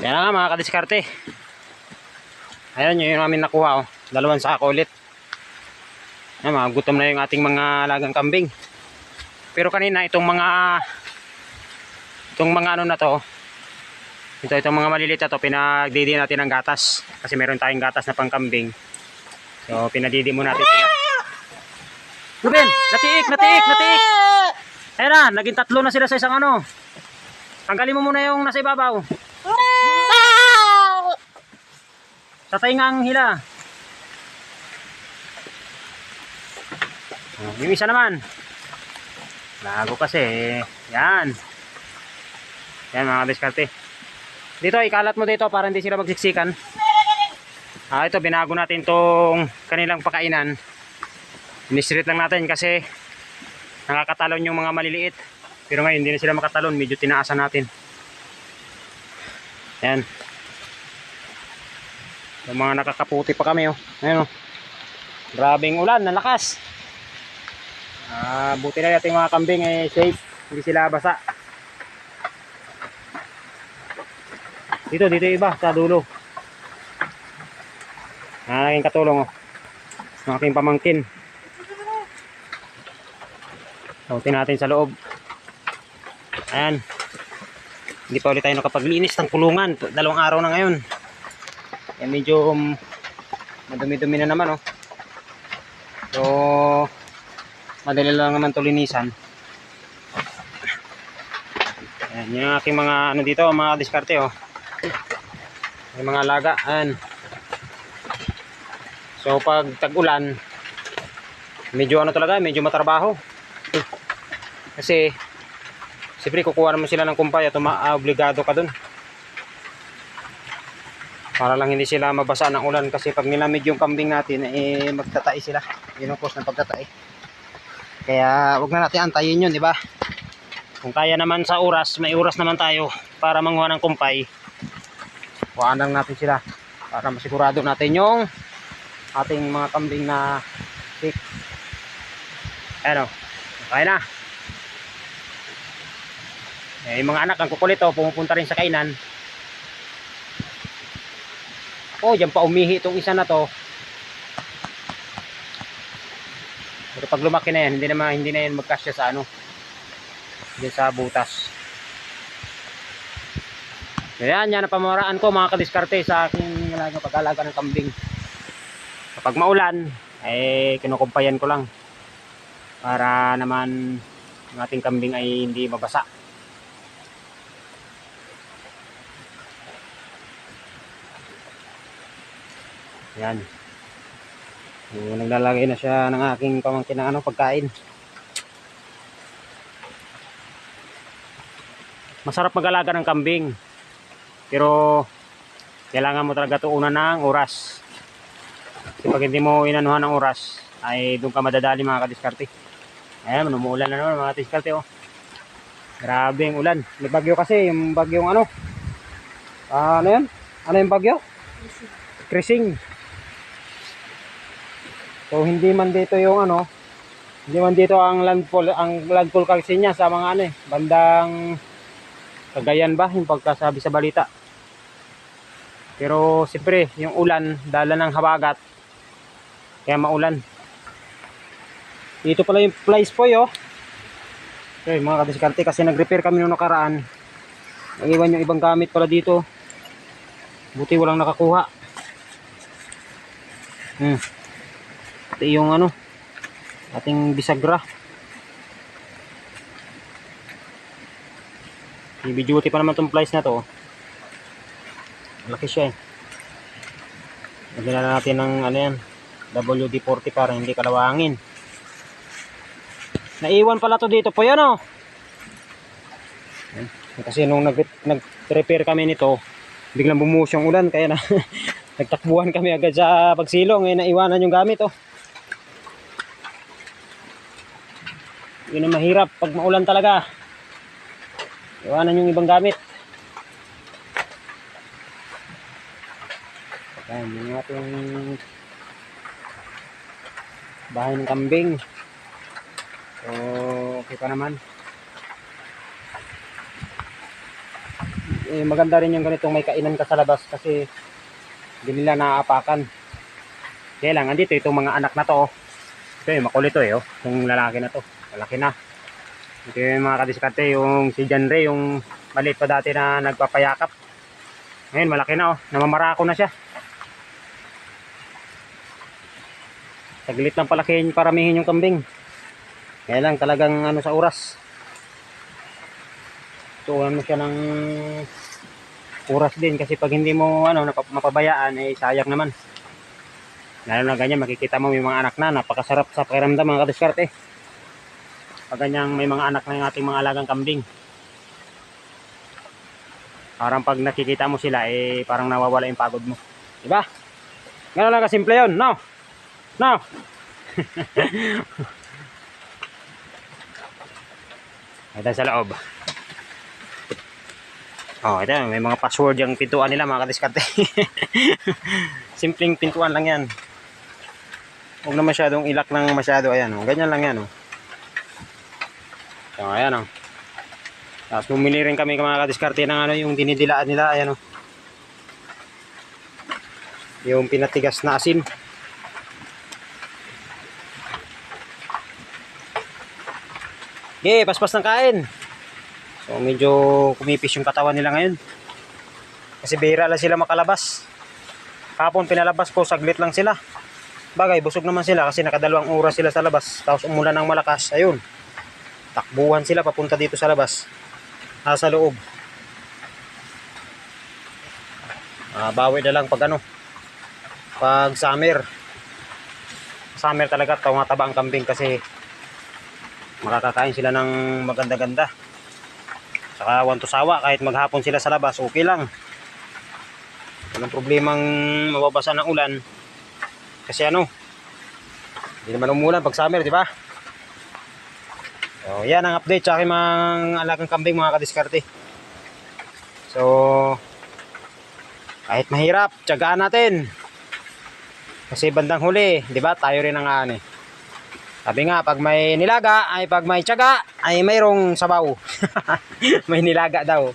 Yan nga mga kadiskarte. Ayan yun yung namin nakuha oh. Dalawang sako ulit. Ayan, mga gutom na yung ating mga alagang kambing. Pero kanina itong mga itong mga ano na to ito itong mga maliliit na to pinagdidi natin ng gatas kasi meron tayong gatas na pangkambing so pinadidi mo natin sila Ruben natiik natiik natiik ayan na naging tatlo na sila sa isang ano tanggalin mo muna yung nasa ibabaw sa taingang hila Oh, yung isa naman Lago kasi. Yan. Yan mga diskarte. Dito, ikalat mo dito para hindi sila magsiksikan. Ah, ito, binago natin tong kanilang pakainan. Inisrit lang natin kasi nakakatalon yung mga maliliit. Pero ngayon, hindi na sila makatalon. Medyo tinaasan natin. Yan. Yung mga nakakaputi pa kami, oh. Ayun, oh. Grabing ulan, nalakas. Ah, buti na ating mga kambing eh safe, hindi sila basa. Dito, dito iba sa dulo. Ah, aking katulong oh. Ang aking pamangkin. Sautin natin sa loob. Ayan. Hindi pa ulit tayo nakapaglinis ng kulungan. Dalawang araw na ngayon. Yan medyo um, madumi-dumi na naman oh. So, madali lang naman to linisan. Ayan, yung aking mga ano dito, mga diskarte oh. Yung mga alaga, ayan. So pag tag-ulan, medyo ano talaga, medyo matrabaho. Kasi siyempre kukuha naman sila ng kumpay at obligado ka dun. Para lang hindi sila mabasa ng ulan kasi pag nilamig yung kambing natin, eh magtatai sila. Yun ang cause ng pagtatai. Kaya wag na natin antayin yun, di ba? Kung kaya naman sa oras, may oras naman tayo para manguha ng kumpay. Kuhaan natin sila para masigurado natin yung ating mga kambing na sick. Ayan o, kaya na. Eh, mga anak, ang kukulit o, pumupunta rin sa kainan. Oh, dyan pa umihi itong isa na to. Pero pag lumaki na yan, hindi na, hindi na yan magkasya sa ano. Diyan sa butas. Ayan, yan ang pamaraan ko mga kadiskarte sa aking alaga, pag-alaga ng kambing. Kapag maulan, ay kinukumpayan ko lang. Para naman ang ating kambing ay hindi mabasa. Yan. So, naglalagay na siya ng aking pamangkin ng ano, pagkain. Masarap mag-alaga ng kambing. Pero kailangan mo talaga tuunan ng oras. Kasi pag hindi mo inanuhan ng oras, ay doon ka madadali mga kadiskarte. Ayan, umuulan na naman mga kadiskarte oh. Grabe yung ulan. May bagyo kasi, yung bagyong ano. Ah, ano yan? Ano yung bagyo? Krising. So hindi man dito yung ano, hindi man dito ang landfall, ang landfall kasi niya sa mga ano eh, bandang Cagayan ba yung pagkasabi sa balita. Pero siyempre, yung ulan, dala ng habagat. Kaya maulan. Dito pala yung flies po yo. Okay, mga kadiskarte kasi nag-repair kami noong nakaraan. Nag-iwan yung ibang gamit pala dito. Buti walang nakakuha. Hmm. Ito yung ano, ating bisagra. Duty pa naman tong flies na to. Malaki siya eh. Lagyan na natin ng ano yan, WD-40 para hindi kalawangin. Naiwan pala to dito po yan oh. Yan. Kasi nung nag- nag-repair kami nito, biglang bumuhos yung ulan kaya na nagtakbuhan kami agad sa pagsilong eh naiwanan yung gamit oh. Yun ang mahirap pag maulan talaga. Iwanan yung ibang gamit. Ayan, yung ating bahay ng kambing. So, okay pa naman. eh, maganda rin yung ganitong may kainan ka sa labas kasi hindi nila naaapakan. Kaya lang, andito itong mga anak na to. oh. Ito yung makulit to eh, oh. Yung lalaki na to. Malaki na. Ito yung mga kadiskarte, yung si John Ray, yung maliit pa dati na nagpapayakap. Ngayon, malaki na oh. Namamarako na siya. Saglit lang palakihin, paramihin yung kambing. Kaya lang talagang ano sa oras. Tuwan mo siya ng oras din kasi pag hindi mo ano mapabayaan eh sayang naman. Lalo na ganyan makikita mo may mga anak na napakasarap sa pakiramdam mga kadiskarte. Ganyang may mga anak na yung ating mga alagang kambing. Parang pag nakikita mo sila eh parang nawawala yung pagod mo. Diba? Ganun lang kasimple yun, no? No? Ito sa loob. Oh, ito, may mga password yung pintuan nila mga kadiskarte. Simpleng pintuan lang yan. Huwag na masyadong ilak ng masyado. Ayan, oh. ganyan lang yan. Oh. So, ayan, oh. Tapos bumili rin kami mga kadiskarte ng ano, yung dinidilaan nila. Ayan, oh. Yung pinatigas na asin. Okay, paspas ng kain. So medyo kumipis yung katawan nila ngayon. Kasi bihira lang sila makalabas. Kapon pinalabas ko, saglit lang sila. Bagay, busog naman sila kasi nakadalawang oras sila sa labas. Tapos umulan ng malakas. Ayun. Takbuhan sila papunta dito sa labas. Nasa loob. Ah, bawi na lang pag ano. Pag summer. Summer talaga tumataba ang kambing kasi makakakain sila ng maganda-ganda. Saka want to sawa, kahit maghapon sila sa labas, okay lang. Walang problemang mababasa ng ulan. Kasi ano, hindi naman umulan pag summer, di ba? So, yan ang update sa aking mga alagang kambing mga kadiskarte. So, kahit mahirap, tiyagaan natin. Kasi bandang huli, di ba, tayo rin ang eh. Sabi nga, pag may nilaga, ay pag may tiyaga, ay mayroong sabaw. may nilaga daw.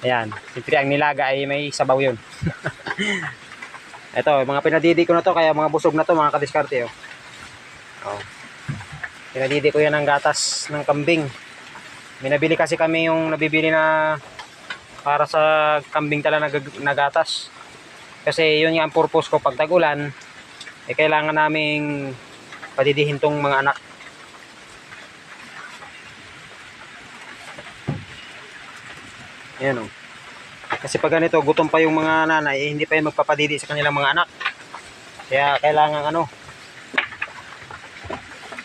Ayan, siyempre ang nilaga ay may sabaw yun. Ito, mga pinadidi ko na to, kaya mga busog na to, mga kadiskarte. Oh. Oh. Pinadidi ko yan ng gatas ng kambing. May nabili kasi kami yung nabibili na para sa kambing tala na, gatas. Kasi yun yung ang purpose ko pag tag-ulan, eh kailangan naming padidihin tong mga anak. Yan o. Kasi pag ganito, gutom pa yung mga nanay, eh, hindi pa yung magpapadidi sa kanilang mga anak. Kaya kailangan ano,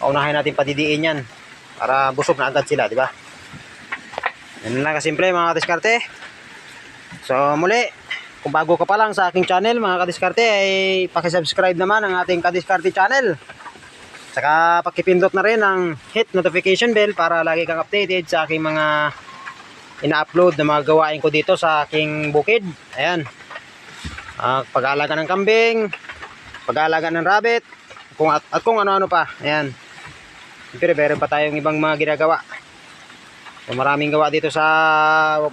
paunahin natin padidiin yan. Para busog na agad sila, di ba? Yan lang kasimple mga kadiskarte. So muli, kung bago ka pa lang sa aking channel mga kadiskarte, ay pakisubscribe naman ang ating kadiskarte channel. Saka pakipindot na rin ang hit notification bell para lagi kang updated sa aking mga ina-upload na mga gawain ko dito sa aking bukid. Ayan. Ah, pag-aalaga ng kambing, pag-aalaga ng rabbit, kung at, at kung ano-ano pa. Ayan. Siyempre, meron pa tayong ibang mga ginagawa. So, maraming gawa dito sa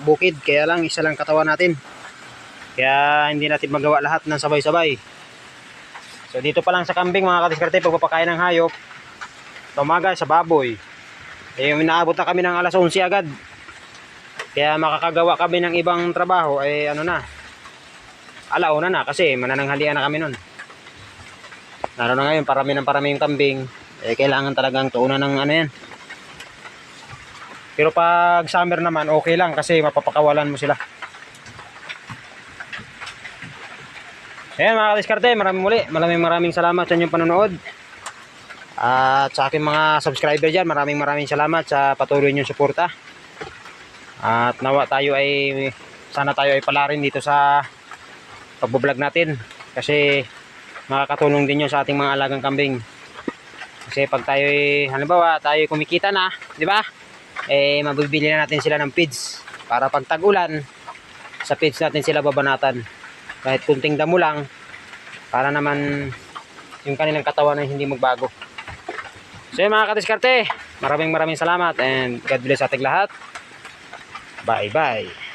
bukid, kaya lang isa lang katawan natin. Kaya hindi natin magawa lahat ng sabay-sabay. So dito pa lang sa kambing mga kadiskarte pagpapakain ng hayop. Tumaga sa baboy. Eh inaabot na kami ng alas 11 agad. Kaya makakagawa kami ng ibang trabaho ay ano na. Alauna na kasi manananghalian na kami nun. Lalo na ngayon parami ng parami yung kambing. Eh kailangan talagang tuunan ng ano yan. Pero pag summer naman okay lang kasi mapapakawalan mo sila. Ayan mga kadiskarte, maraming muli. Maraming maraming salamat sa inyong panonood. At sa aking mga subscriber dyan, maraming maraming salamat sa patuloy niyong suporta. At nawa tayo ay, sana tayo ay palarin dito sa pagbablog natin. Kasi makakatulong din yun sa ating mga alagang kambing. Kasi pag tayo ay, halimbawa, tayo ay kumikita na, di ba? Eh, mabibili na natin sila ng feeds. Para pag tag-ulan, sa feeds natin sila babanatan kahit kunting damo lang para naman yung kanilang katawan ay hindi magbago. So yun mga kadiskarte, maraming maraming salamat and God bless sa ating lahat. Bye bye.